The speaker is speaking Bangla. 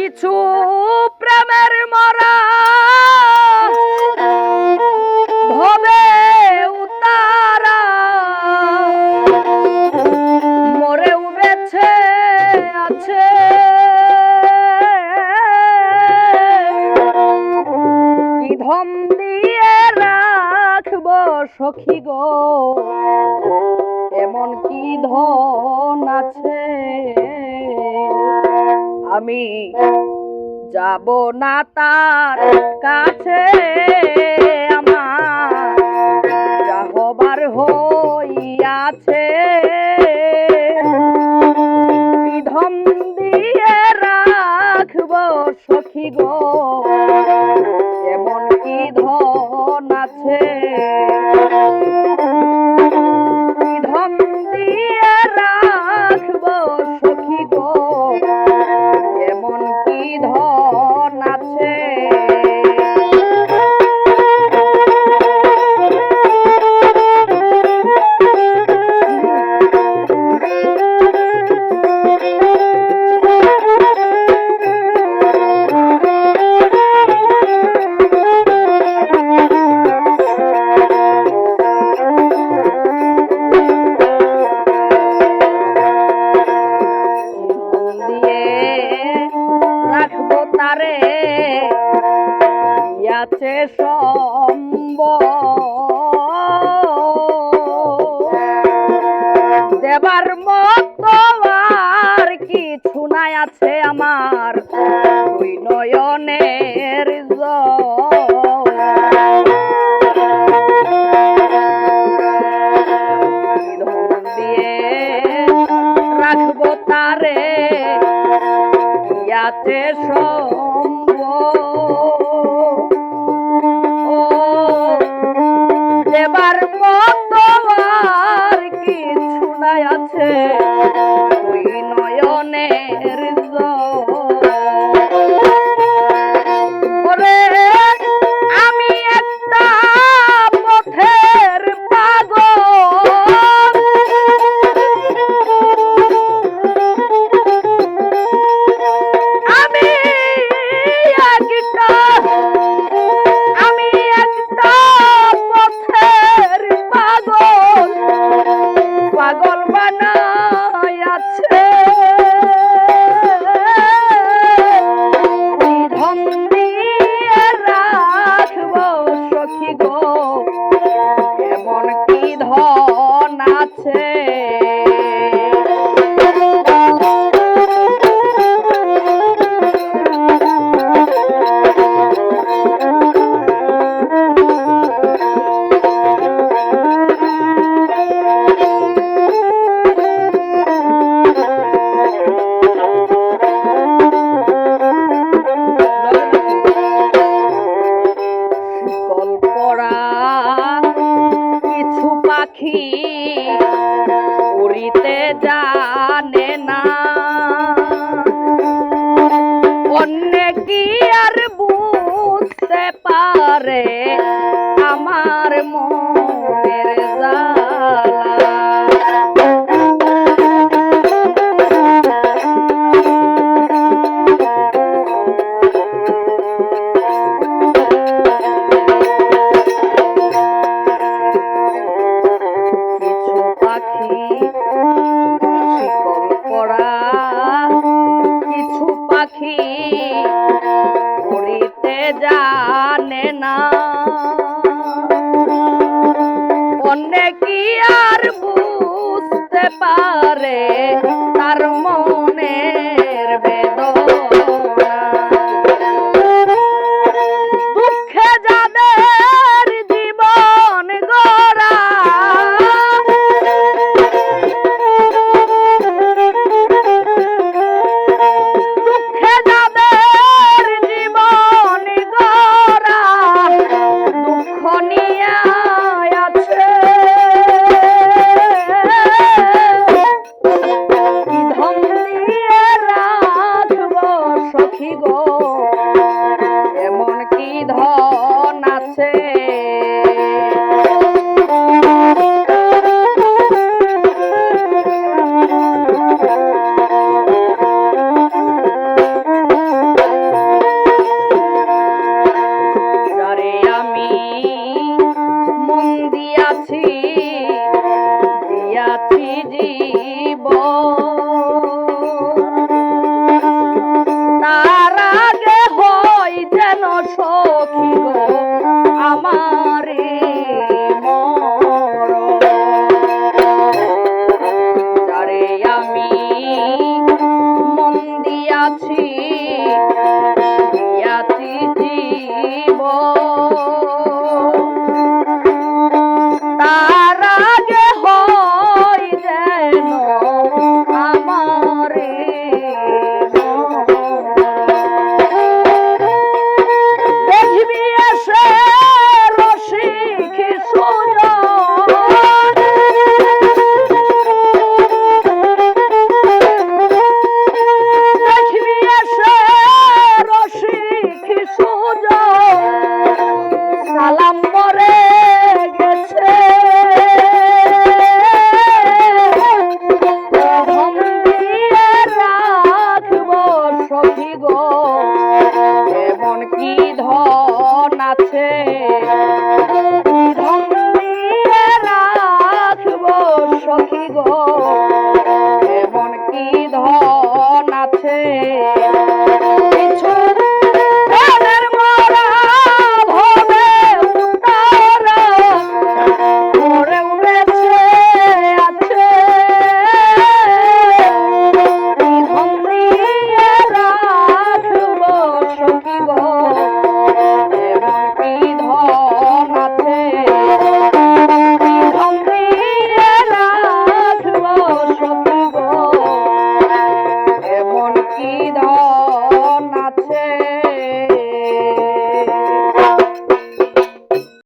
কিছু প্রেমের মরা। ভবে উতারা। মরে বেছে আছে। কি ধম দিয়ে রাখব সখী গো? এমন কি ধন আছে? আমি যাব না তার কাছে আমার। যা হবার হইয়াছে কি ধম দিয়ে রাখব সখী গো। এমন কি ধন আছে আছে সম্ব দেবার মতো আর কিছু নাই আছে আমার। দুই ইয়াতে সম্ভব এমন পারে তার দিয়াছি দিয়াছি জীব তার আগে হয় যেন সখী oh.